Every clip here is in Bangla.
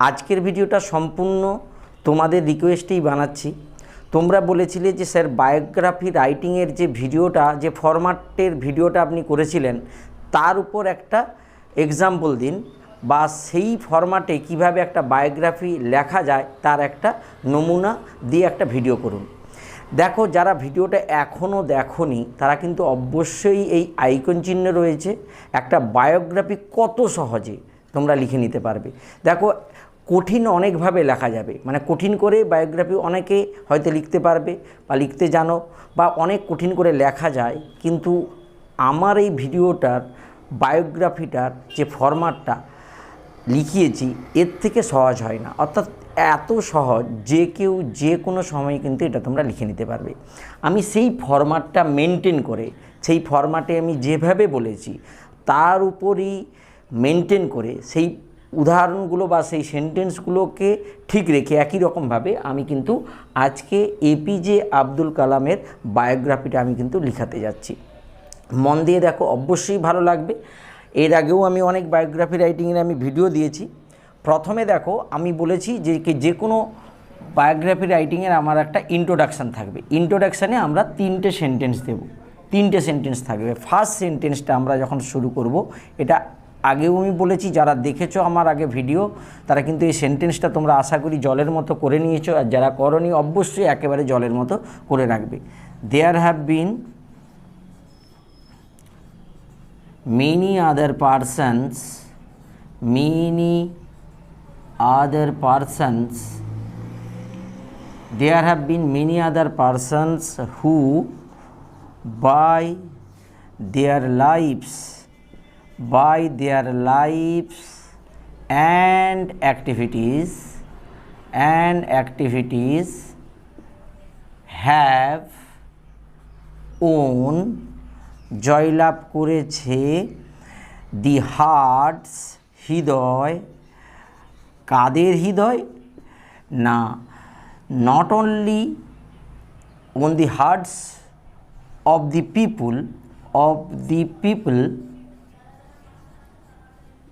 আজকের ভিডিওটা সম্পূর্ণ তোমাদের রিকোয়েস্টেই বানাচ্ছি। তোমরা বলেছিলে যে, স্যার বায়োগ্রাফি রাইটিংয়ের যে ভিডিওটা, যে ফরম্যাটের ভিডিওটা আপনি করেছিলেন, তার উপর একটা এক্সাম্পল দিন বা সেই ফরম্যাটে কীভাবে একটা বায়োগ্রাফি লেখা যায়, তার একটা নমুনা দিয়ে একটা ভিডিও করুন। দেখো, যারা ভিডিওটা এখনও দেখোনি, তারা কিন্তু অবশ্যই এই আইকন চিহ্ন রয়েছে। একটা বায়োগ্রাফি কত সহজে তোমরা লিখে নিতে পারবে। দেখো কঠিন অনেকভাবে লেখা যাবে। মানে কঠিন করে বায়োগ্রাফি অনেকে হয়তো লিখতে পারবে বা লিখতে জানো বা অনেক কঠিন করে লেখা যায়, কিন্তু আমার এই ভিডিওটার বায়োগ্রাফিটার যে ফরম্যাটটা লিখিয়েছি, এর থেকে সহজ হয় না। অর্থাৎ এত সহজ যে কেউ যে কোনো সময় কিন্তু এটা তোমরা লিখে নিতে পারবে। আমি সেই ফরম্যাটটা মেনটেন করে, সেই ফরম্যাটে আমি যেভাবে বলেছি, তার উপরই মেনটেন করে, সেই উদাহরণগুলো বা সেই সেন্টেন্সগুলোকে ঠিক রেখে একই রকমভাবে আমি কিন্তু আজকে এপিজে আব্দুল কালামের বায়োগ্রাফিটা আমি কিন্তু লিখাতে যাচ্ছি। মন দিয়ে দেখো, অবশ্যই ভালো লাগবে। এর আগেও আমি অনেক বায়োগ্রাফি রাইটিংয়ের আমি ভিডিও দিয়েছি। প্রথমে দেখো, আমি বলেছি যে যে কোনো বায়োগ্রাফি রাইটিংয়ের আমার একটা ইন্ট্রোডাকশান থাকবে। ইন্ট্রোডাকশানে আমরা তিনটে সেন্টেন্স দেব। তিনটে সেন্টেন্স থাকবে। ফার্স্ট সেন্টেন্সটা আমরা যখন শুরু করব, এটা আগেও আমি বলেছি, যারা দেখেছ আমার আগে ভিডিও, তারা কিন্তু এই সেন্টেন্সটা তোমরা আশা করি জলের মতো করে নিয়েছো, আর যারা করনি অবশ্যই একেবারে জলের মতো করে রাখবে। There have been many other persons, many other persons, there have been many other persons who, by their lives by their lives and activities and activities have won জয়লাভ করেছে দি হার্টস হৃদয়। কাদের হৃদয়? না not only on the hearts of the people of the people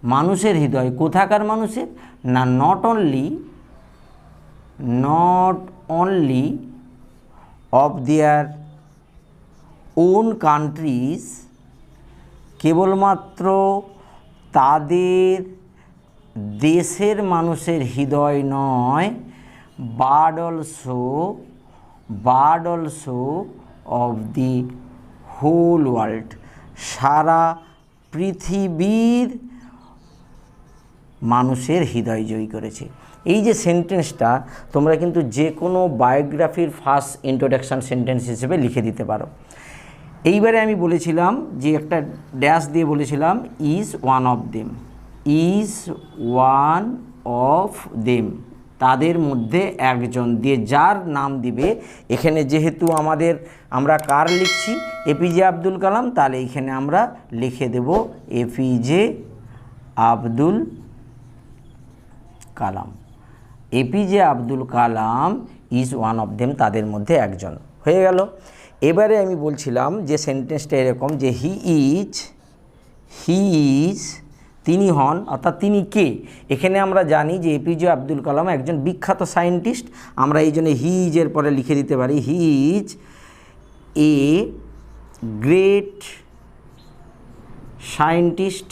মানুষের হৃদয় কোথাকার মানুষের? না not only not only of their own countries কেবলমাত্র তাদের দেশের মানুষের হৃদয় নয় but also but also of the whole world সারা পৃথিবীর মানুষের হৃদয় জয়ী করেছে। এই যে সেন্টেন্সটা, তোমরা কিন্তু যে কোনো বায়োগ্রাফির ফার্স্ট ইন্ট্রোডাকশান সেন্টেন্স হিসেবে লিখে দিতে পারো। এইবারে আমি বলেছিলাম যে একটা ড্যাশ দিয়ে বলেছিলাম is one of them is one of them তাদের মধ্যে একজন দিয়ে যার নাম দিবে, এখানে যেহেতু আমাদের আমরা কার লিখছি? এপিজে আব্দুল কালাম তাহলে এখানে আমরা লিখে দেব APJ Abdul Kalam. APJ Abdul Kalam is one of them তাদের মধ্যে একজন। হয়ে গেল। এবারে আমি বলছিলাম যে সেন্টেন্সটা এরকম যে হি ইজ হি ইজ তিনি হন, অর্থাৎ তিনি কে? এখানে আমরা জানি যে এপিজে আব্দুল কালাম একজন বিখ্যাত সায়েন্টিস্ট আমরা এই জন্য হি ইজের পরে লিখে দিতে পারি he is a great scientist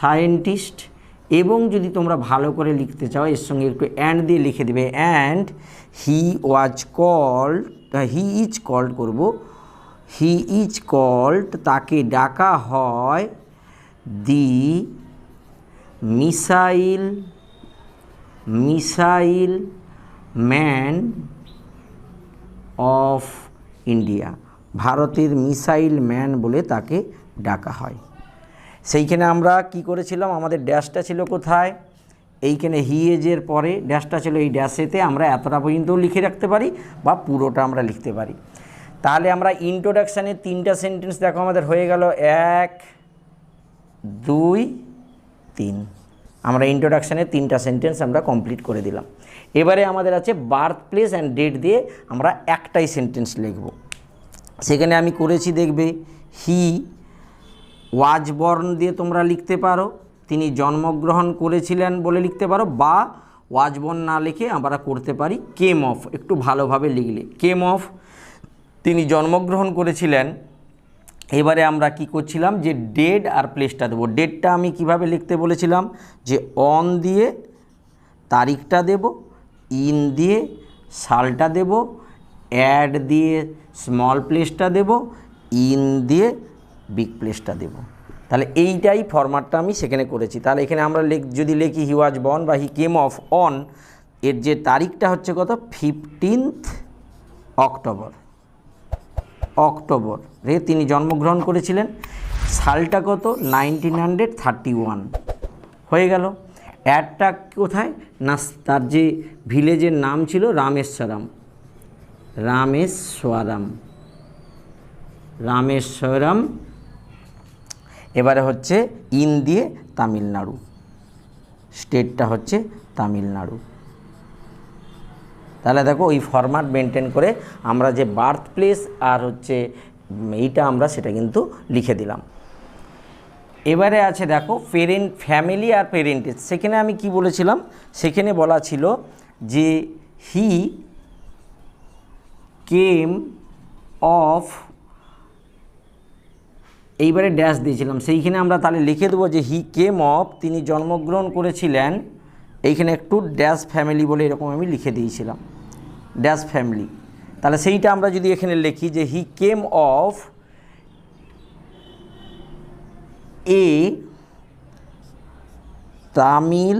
scientist এবং যদি তোমরা ভালো করে লিখতে চাও, এর সঙ্গে একটু অ্যান্ড দিয়ে লিখে দেবে। And he was called he is called করব। হি ইজ কল্ড তাকে ডাকা হয় the missile missile man of India ভারতের মিসাইল ম্যান বলে তাকে ডাকা হয়। সেইখানে আমরা কি করেছিলাম? আমাদের ড্যাশটা ছিল কোথায়? এইখানে হিয়েজের পরে ড্যাশটা ছিল এই ড্যাশেতে আমরা এতটা পর্যন্তও লিখে রাখতে পারি বা পুরোটা আমরা লিখতে পারি। তাহলে আমরা ইন্ট্রোডাকশানের তিনটা সেন্টেন্স দেখো আমাদের হয়ে গেল এক, দুই, তিন। আমরা ইন্ট্রোডাকশানের তিনটা সেন্টেন্স আমরা কমপ্লিট করে দিলাম। এবারে আমাদের আছে বার্থ প্লেস অ্যান্ড ডেট দিয়ে আমরা একটাই সেন্টেন্স লিখব। সেখানে আমি করেছি দেখবে হি ওয়াজ বর্ন দিয়ে তোমরা লিখতে পারো। তিনি জন্মগ্রহণ করেছিলেন বলে লিখতে পারো বা ওয়াজবন না লিখে আমরা করতে পারি। কেম অফ, একটু ভালোভাবে লিখলে। কেম অফ, তিনি জন্মগ্রহণ করেছিলেন। এবারে আমরা কি করছিলাম যে ডেট আর প্লেসটা দেবো। ডেটটা আমি কীভাবে লিখতে বলেছিলাম যে অন দিয়ে তারিখটা দেব, ইন দিয়ে সালটা দেব, অ্যাড দিয়ে স্মল প্লেসটা দেব, ইন দিয়ে বিগ প্লেসটা দেব। তাহলে এইটাই ফরম্যাটটা আমি সেখানে করেছি। তাহলে এখানে আমরা লেখ, যদি লিখি হি ওয়াজ বর্ন বা হি কেম অফ অন এর যে তারিখটা হচ্ছে কত? ফিফটিন্থ অক্টোবর অক্টোবর রে তিনি জন্মগ্রহণ করেছিলেন। সালটা কত? নাইনটিন হান্ড্রেড থার্টি ওয়ান হয়ে গেল। অ্যাডটা কোথায়? না, তার যে ভিলেজের নাম ছিল রামেশ্বরম। রামেশ্বরম। রামেশ্বরম এবারে হচ্ছে ইন দিয়ে তামিলনাড়ু। স্টেটটা হচ্ছে তামিলনাড়ু। তাহলে দেখো ওই ফরম্যাট মেনটেন করে আমরা যে বার্থ প্লেস আর হচ্ছে এইটা আমরা সেটা কিন্তু লিখে দিলাম। এবারে আছে দেখো পেরেন্ট ফ্যামিলি আর পেরেন্টেজ সেখানে আমি কি বলেছিলাম? সেখানে বলা ছিল যে হি কেম অফ এইবারে ড্যাশ দিয়েছিলাম। সেইখানে আমরা তাহলে লিখে দেবো যে হি কেম অফ তিনি জন্মগ্রহণ করেছিলেন। এইখানে একটু ড্যাশ ফ্যামিলি বলে এরকম আমি লিখে দিয়েছিলাম। ড্যাশ ফ্যামিলি তাহলে সেইটা আমরা যদি এখানে লিখি যে he came of a Tamil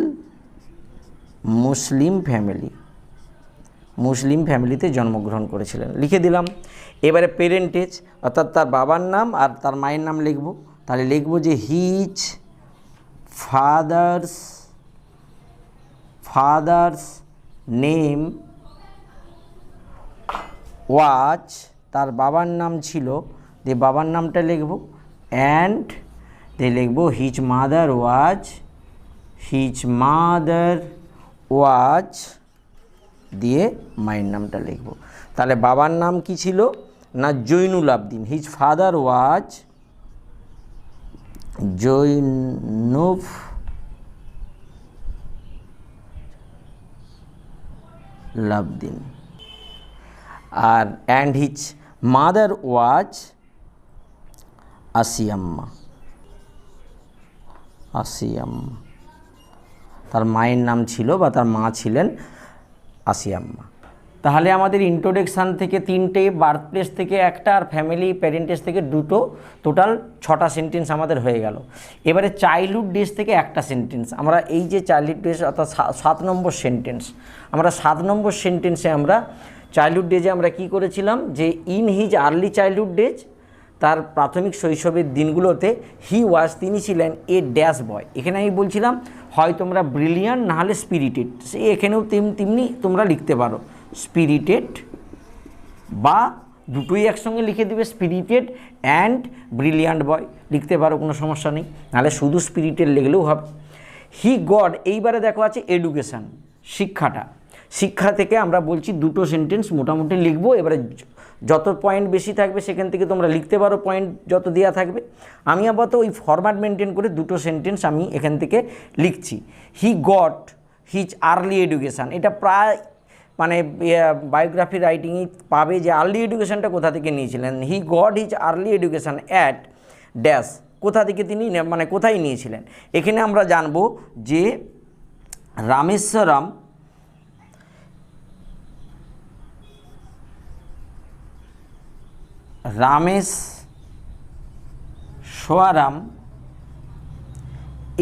Muslim family Muslim ফ্যামিলিতে জন্মগ্রহণ করেছিলেন। লিখে দিলাম। এবারে পেরেন্টেজ অর্থাৎ তার বাবার নাম আর তার মায়ের নাম লিখব। তাহলে লিখব যে his father's father's name was তার বাবার নাম ছিল যে বাবার নামটা লিখব। অ্যান্ড দিয়ে লিখব his mother was his mother was দিয়ে মায়ের নামটা লিখব। তাহলে বাবার নাম কি ছিল? না Jainulabdeen his father was Jainulabdeen. R and his mother was Ashiamma. Ashiamma. তার মায়ের নাম ছিল বা তার মা ছিলেন আসিয়াম্মা। তাহলে আমাদের ইন্ট্রোডাকশান থেকে তিনটে বার্থ প্লেস থেকে একটা আর ফ্যামিলি প্যারেন্টেজ থেকে দুটো টোটাল ছটা সেন্টেন্স আমাদের হয়ে গেল। এবারে চাইল্ডহুড ডেজ থেকে একটা সেন্টেন্স আমরা এই যে চাইল্ডহুড ডেজ অর্থাৎ সাত নম্বর সেন্টেন্স আমরা সাত নম্বর সেন্টেন্সে আমরা চাইল্ডহুড ডেজে আমরা কি করেছিলাম? যে in his early childhood days তার প্রাথমিক শৈশবের দিনগুলোতে হি ওয়াজ তিনি ছিলেন এ ড্যাশ বয় এখানে আমি বলছিলাম, হয় তোমরা ব্রিলিয়ান না হলে স্পিরিটেড সে এখানেও তেম- তেমনি তোমরা লিখতে পারো। স্পিরিটেড বা দুটোই একসঙ্গে লিখে দিবে স্পিরিটেড অ্যান্ড ব্রিলিয়ান্ট বয় লিখতে পারো, কোনো সমস্যা নেই। নাহলে শুধু স্পিরিটেড লিখলেও হবে। হি গড এইবারে দেখো আছে এডুকেশান শিক্ষাটা। শিক্ষা থেকে আমরা বলছি দুটো সেন্টেন্স মোটামুটি লিখব। এবারে যত পয়েন্ট বেশি থাকবে সেখান থেকে তোমরা লিখতে পারো পয়েন্ট যত দেওয়া থাকবে। আমি আপাতত ওই ফরম্যাট মেনটেন করে দুটো সেন্টেন্স আমি এখান থেকে লিখছি। He got his early education এটা প্রায় মানে বায়োগ্রাফি রাইটিংই পাবে যে আর্লি এডুকেশনটা কোথা থেকে নিয়েছিলেন? He got his early education at dash কোথা থেকে তিনি মানে কোথায় নিয়েছিলেন? এখানে আমরা জানব যে রামেশ্বরম রামেশ সোয়ারাম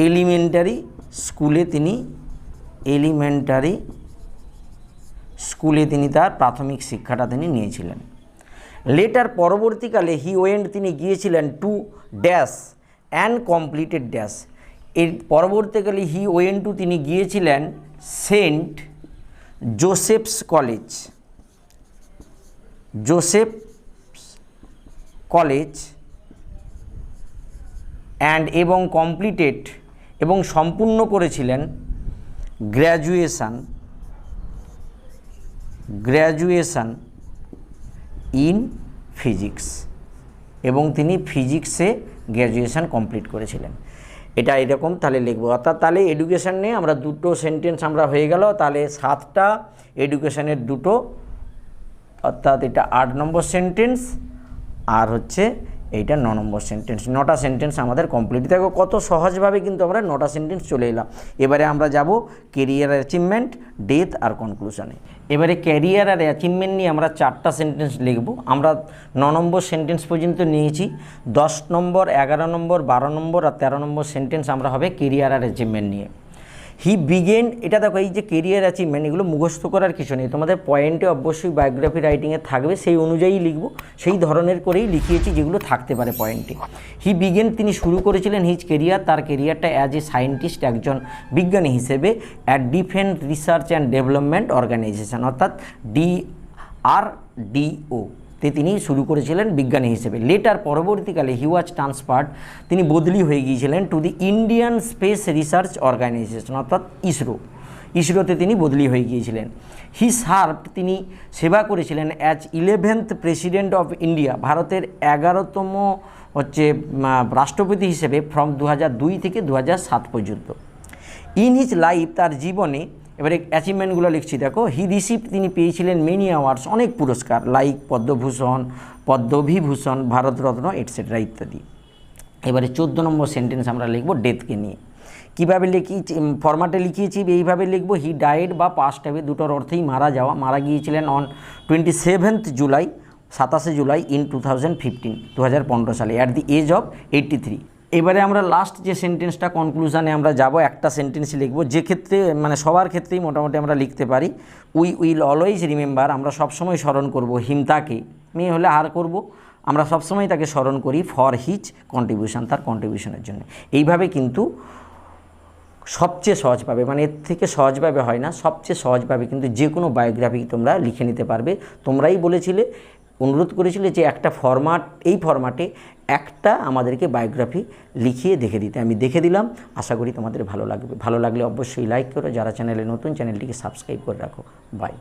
এলিমেন্টারি স্কুলে তিনি এলিমেন্টারি স্কুলে তিনি তার প্রাথমিক শিক্ষাটা তিনি নিয়েছিলেন। লেটার পরবর্তীকালে হি ওয়েন্ট তিনি গিয়েছিলেন to dash and completed dash এর পরবর্তীকালে হি ওয়েন টু তিনি গিয়েছিলেন saint Joseph's college. Joseph college and এবং কমপ্লিটেড এবং সম্পূর্ণ করেছিলেন গ্র্যাজুয়েশান গ্র্যাজুয়েশান ইন ফিজিক্স এবং তিনি ফিজিক্সে গ্র্যাজুয়েশান কমপ্লিট করেছিলেন। এটা এরকম, তাহলে লিখব। অর্থাৎ তাহলে এডুকেশান নিয়ে আমরা দুটো সেন্টেন্স আমরা হয়ে গেল, তাহলে সাতটা এডুকেশানের দুটো, অর্থাৎ এটা আট নম্বর সেন্টেন্স আর হচ্ছে এইটা ন নম্বর সেন্টেন্স নটা সেন্টেন্স আমাদের কমপ্লিট দেখো কত সহজভাবে কিন্তু আমরা নটা সেন্টেন্স চলে এলাম। এবারে আমরা যাব কেরিয়ার অ্যাচিভমেন্ট ডেথ আর কনক্লুশনে এবারে ক্যারিয়ার আর অ্যাচিভমেন্ট নিয়ে আমরা চারটা সেন্টেন্স লিখব। আমরা ন নম্বর সেন্টেন্স পর্যন্ত নিয়েছি। দশ নম্বর, এগারো নম্বর, বারো নম্বর আর তেরো নম্বর সেন্টেন্স আমরা হবে কেরিয়ার আর অ্যাচিভমেন্ট নিয়ে। হি বিগেন এটা দেখো, এই যে কেরিয়ার অ্যাচিভমেন্ট এগুলো মুখস্থ করার কিছু নেই। তোমাদের পয়েন্টে অবশ্যই বায়োগ্রাফি রাইটিংয়ে থাকবে, সেই অনুযায়ী লিখব, সেই ধরনের করেই লিখিয়েছি যেগুলো থাকতে পারে পয়েন্টে হি বিগেন তিনি শুরু করেছিলেন হিজ কেরিয়ার তার কেরিয়ারটা অ্যাজ এ সায়েন্টিস্ট একজন বিজ্ঞানী হিসেবে at defence research and development organisation অর্থাৎ ডি আর ডিও তে তিনি শুরু করেছিলেন বিজ্ঞানী হিসেবে। লেটার পরবর্তীকালে হি ওয়াজ ট্রান্সফার্ড তিনি বদলি হয়ে গিয়েছিলেন to the Indian space research organisation অর্থাৎ ইসরো। ইসরোতে তিনি বদলি হয়ে গিয়েছিলেন। হি সার্ভড তিনি সেবা করেছিলেন as eleventh president of India ভারতের এগারোতম হচ্ছে রাষ্ট্রপতি হিসেবে ফ্রম দু থেকে দু পর্যন্ত। ইন হিজ লাইফ তার জীবনে এবারে অ্যাচিভমেন্টগুলো লিখছি, দেখো হি রিসিভ তিনি পেয়েছিলেন মেনি অ্যাওয়ার্ডস অনেক পুরস্কার লাইক পদ্মভূষণ, পদ্মবিভূষণ, ভারতরত্ন এটসেট্রা ইত্যাদি। এবারে চোদ্দ নম্বর সেন্টেন্স আমরা লিখব ডেথকে নিয়ে। কীভাবে লিখি ফরম্যাটে লিখিয়েছি এইভাবে লিখব হি ডায়েড বা পাস্ট হবে দুটোর অর্থেই মারা যাওয়া, মারা গিয়েছিলেন অন টোয়েন্টি সেভেন্থ জুলাই সাতাশে July in two thousand fifteen দু হাজার পনেরো সালে at the age of eighty three এবারে আমরা লাস্ট যে সেন্টেন্সটা কনক্লুশনে আমরা যাব, একটা সেন্টেন্স লিখব, যে ক্ষেত্রে মানে সবার ক্ষেত্রেই মোটামুটি আমরা লিখতে পারি উই উইল অলওয়েজ রিমেম্বার আমরা সবসময় স্মরণ করব হিমতাকে। মেয়ে হলে আর করব? আমরা সবসময় তাকে স্মরণ করি ফর হিজ কন্ট্রিবিউশন তার কন্ট্রিবিউশনের জন্য। এইভাবে কিন্তু সবচেয়ে সহজভাবে মানে এর থেকে সহজভাবে হয় না, সবচেয়ে সহজভাবে কিন্তু যে কোনো বায়োগ্রাফি তোমরা লিখে নিতে পারবে। তোমরাই বলেছিলে অনুরোধ করেছিল যে একটা ফরম্যাট এই ফরম্যাটে একটা আমাদেরকে বায়োগ্রাফি লিখিয়ে দেখে দিতে। আমি দেখে দিলাম, আশা করি তোমাদের ভালো লাগবে। ভালো লাগলে অবশ্যই লাইক করো। যারা চ্যানেলে নতুন চ্যানেলটিকে সাবস্ক্রাইব করে রাখো। বাই